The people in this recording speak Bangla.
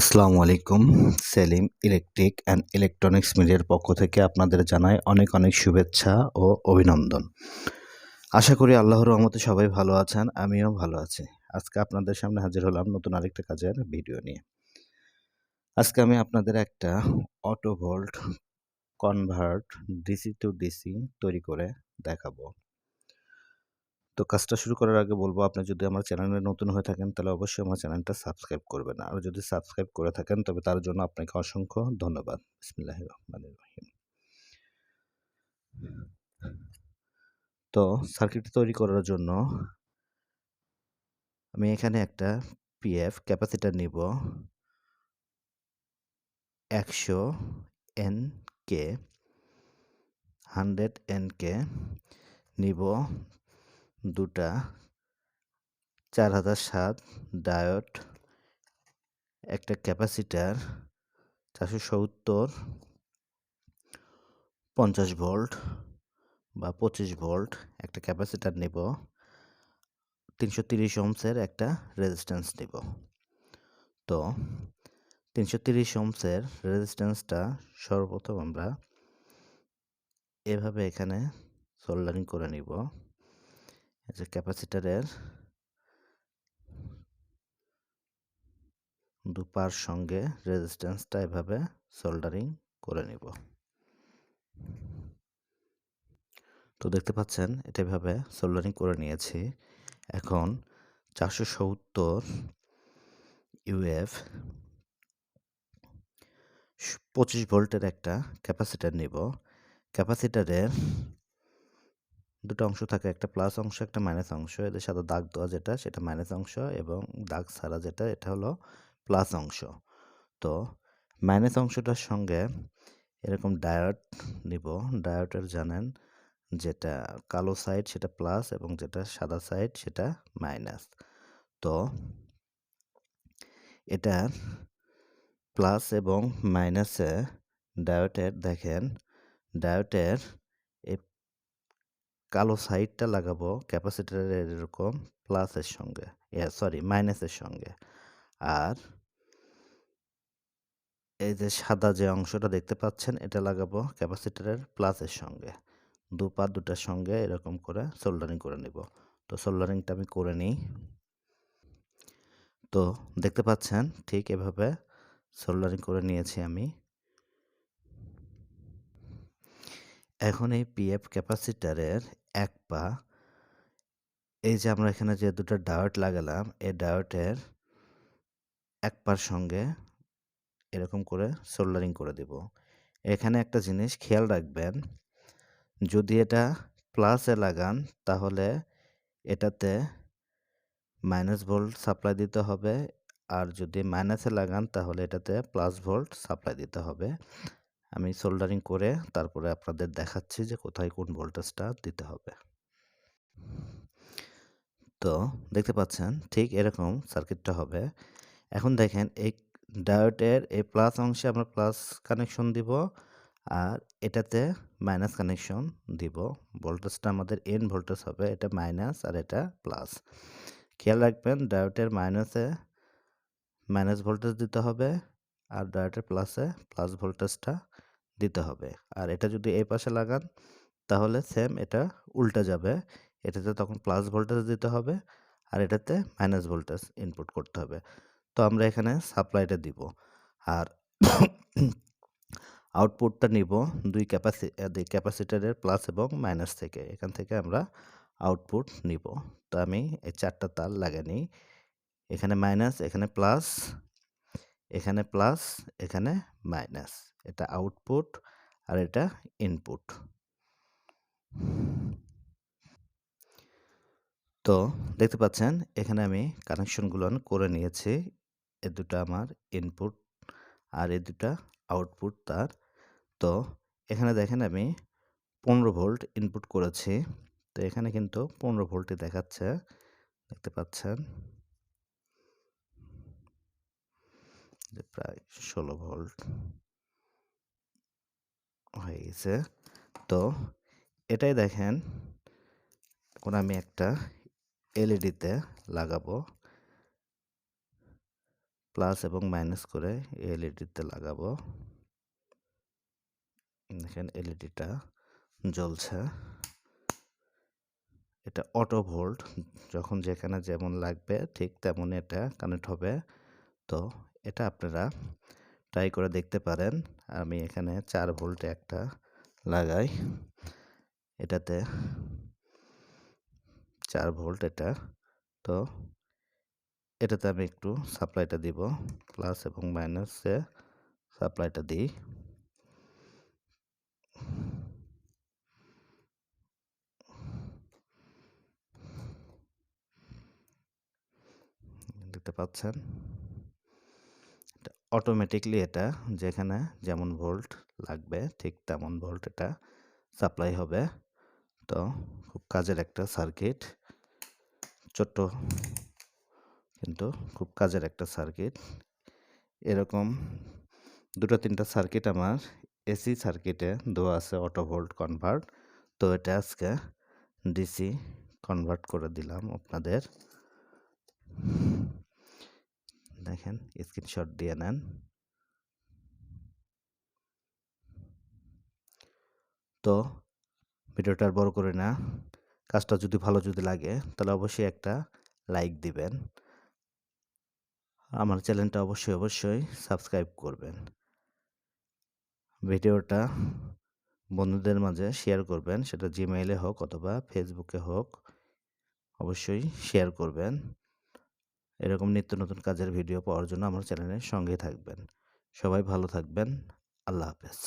আসসালামু আলাইকুম। সেলিম ইলেকট্রিক অ্যান্ড ইলেকট্রনিক্স মিডিয়ার পক্ষ থেকে আপনাদের জানাই অনেক অনেক শুভেচ্ছা ও অভিনন্দন। আশা করি আল্লাহর রহমতে সবাই ভালো আছেন, আমিও ভালো আছি। আজকে আপনাদের সামনে হাজির হলাম নতুন আরেকটা কাজের ভিডিও নিয়ে। আজকে আমি আপনাদের একটা auto volt convert DC to DC তৈরি করে দেখাবো। তো কাজটা শুরু করার আগে বলব, আপনি যদি আমার চ্যানেলে নতুন হয়ে থাকেন, তাহলে অবশ্যই আমার চ্যানেলটা সাবস্ক্রাইব করবেন। আর যদি সাবস্ক্রাইব করে থাকেন, তবে তার জন্য আপনাকে অসংখ্য ধন্যবাদ। বিসমিল্লাহ রহমান রহিম। তো সার্কিট তৈরি করার জন্য আমি এখানে একটা পিএফ ক্যাপাসিটার নিব। একশো N K, hundred N K নিব। দুটা, চার হাজার সাত ডায়োড, একটা ক্যাপাসিটার, চারশো সত্তর, পঞ্চাশ ভোল্ট বা পঁচিশ ভোল্ট একটা ক্যাপাসিটার নেব। তিনশো তিরিশ ওমসের একটা রেজিস্ট্যান্স নেব। তো, তিনশো তিরিশ ওমসের রেজিস্ট্যান্সটা সর্বপ্রথম আমরা এভাবে এখানে সোল্ডারিং করে নিব। যে ক্যাপাসিটারের দুপার সঙ্গে রেজিস্ট্যান্সটা এভাবে সোল্ডারিং করে নিব। তো দেখতে পাচ্ছেন, এটা এভাবে সোল্ডারিং করে নিয়েছি। এখন চারশো সত্তর ইউএফ পঁচিশ ভোল্টের একটা ক্যাপাসিটার নিব। ক্যাপাসিটারের দুটো অংশ থাকে, একটা প্লাস অংশ, একটা মাইনাস অংশ। এদের সাথে দাগ দেওয়া যেটা, সেটা মাইনাস অংশ এবং দাগ ছাড়া যেটা, এটা হলো প্লাস অংশ। তো মাইনাস অংশটার সঙ্গে এরকম ডায়োড নিব। ডায়োডের জানেন যেটা কালো সাইড সেটা প্লাস এবং যেটা সাদা সাইড সেটা মাইনাস তো এটা প্লাস এবং মাইনাসে ডায়োটের দেখেন ডায়োটের এই কালো সাইডটা লাগাবো ক্যাপাসিটারের এরকম প্লাসের সঙ্গে। সরি মাইনাসের সঙ্গে। আর এই যে সাদা যে অংশটা দেখতে পাচ্ছেন, এটা লাগাবো ক্যাপাসিটারের প্লাসের সঙ্গে। দু পা দুটার সঙ্গে এরকম করে সোল্ডারিং করে নিব। তো সোল্ডারিংটা আমি করে নিই। তো দেখতে পাচ্ছেন, ঠিক এভাবে সোল্ডারিং করে নিয়েছি আমি। এখন এই পিএফ ক্যাপাসিটারের এক পা, এই যে আমরা এখানে যে দুটো ডায়োড লাগালাম, এই ডায়োটের এক পার সঙ্গে এরকম করে সোল্ডারিং করে দেব। এখানে একটা জিনিস খেয়াল রাখবেন, যদি এটা প্লাসে লাগান, তাহলে এটাতে মাইনাস ভোল্ট সাপ্লাই দিতে হবে, আর যদি মাইনাসে লাগান, তাহলে এটাতে প্লাস ভোল্ট সাপ্লাই দিতে হবে। আমি সোল্ডারিং করে তারপরে আপনাদের দেখাচ্ছি যে কোথায় কোন ভোল্টেজটা দিতে হবে। তো দেখতে পাচ্ছেন ঠিক এরকম সার্কিটটা হবে। এখন দেখেন এই ডায়োডের এই প্লাস অংশে আমরা প্লাস কানেকশন দিব আর এটাতে মাইনাস কানেকশন দিব। ভোল্টেজটা আমাদের এন ভোল্টেজ হবে, এটা মাইনাস আর এটা প্লাস খেয়াল রাখবেন ডায়োডের মাইনাসে মাইনাস ভোল্টেজ দিতে হবে আর ডায়োডের প্লাসে প্লাস ভোল্টেজটা দিতে হবে। আর এটা যদি এই পাশে লাগান, তাহলে সেম এটা উল্টে যাবে। এটাতে তখন প্লাস ভোল্টেজ দিতে হবে আর এটাতে মাইনাস ভোল্টেজ ইনপুট করতে হবে। তো আমরা এখানে সাপ্লাইটা দিব। আর আউটপুটটা নিব দুই ক্যাপাসি ক্যাপাসিটারের প্লাস এবং মাইনাস থেকে। এখান থেকে আমরা আউটপুট নিব। তো আমি এই চারটা তার লাগিয়ে নিই। এখানে মাইনাস এখানে প্লাস এখানে প্লাস এখানে মাইনাস এটা আউটপুট আর এটা ইনপুট তো দেখতে পাচ্ছেন, এখানে আমি কানেকশনগুলো করে নিয়েছি। এ দুটো আমার ইনপুট আর এ দুটা আউটপুট তার। তো এখানে দেখেন আমি পনেরো ভোল্ট ইনপুট করেছি। তো এখানে কিন্তু পনেরো ভোল্টই দেখাচ্ছে। দেখতে পাচ্ছেন? প্রায় ষোলো ভোল্ট হয়ে গেছে। তো এটাই দেখেন, এখন আমি একটা এলইডিতে লাগাবো। প্লাস এবং মাইনাস করে এলইডিতে লাগাবো। দেখেন এলইডিটা জ্বলছে। এটা অটো ভোল্ট, যখন যেখানে যেমন লাগবে ঠিক তেমনই এটা কানেক্ট হবে। তো এটা আপনারা ট্রাই করে দেখতে পারেন। আমি এখানে চার ভোল্টে একটা লাগাই। এটাতে চার ভোল্ট এটা। তো এটাতে আমি একটু সাপ্লাইটা দিব। প্লাস এবং মাইনাসে সাপ্লাইটা দিই। দেখতে পাচ্ছেন? অটোমেটিকলি এটা যেখানে যেমন ভোল্ট লাগবে, ঠিক তেমন ভোল্ট এটা সাপ্লাই হবে। তো খুব কাজের একটা সার্কিট ছোট্ট কিন্তু খুব কাজের একটা সার্কিট এরকম দুটো তিনটা সার্কিট আমার এসি সার্কিটে দেওয়া আছে অটো ভোল্ট কনভার্ট তো এটা আজকে ডিসি কনভার্ট করে দিলাম আপনাদের। দেখেন স্ক্রিনশট দিয়ে নেন। তো, ভিডিওটা বড় করে না। কাজটা যদি ভালো যদি লাগে, তাহলে অবশ্যই একটা লাইক দিবেন। আমার চ্যানেলটা অবশ্যই অবশ্যই সাবস্ক্রাইব করবেন। ভিডিওটা বন্ধুদের মাঝে শেয়ার করবেন, সেটা জিমেইলে হোক অথবা ফেসবুকে হোক, অবশ্যই শেয়ার করবেন। এরকম নিত্য নতুন কাজের ভিডিও পাওয়ার জন্য আমার চ্যানেলের সঙ্গে থাকবেন। সবাই ভালো থাকবেন। আল্লাহ হাফেজ।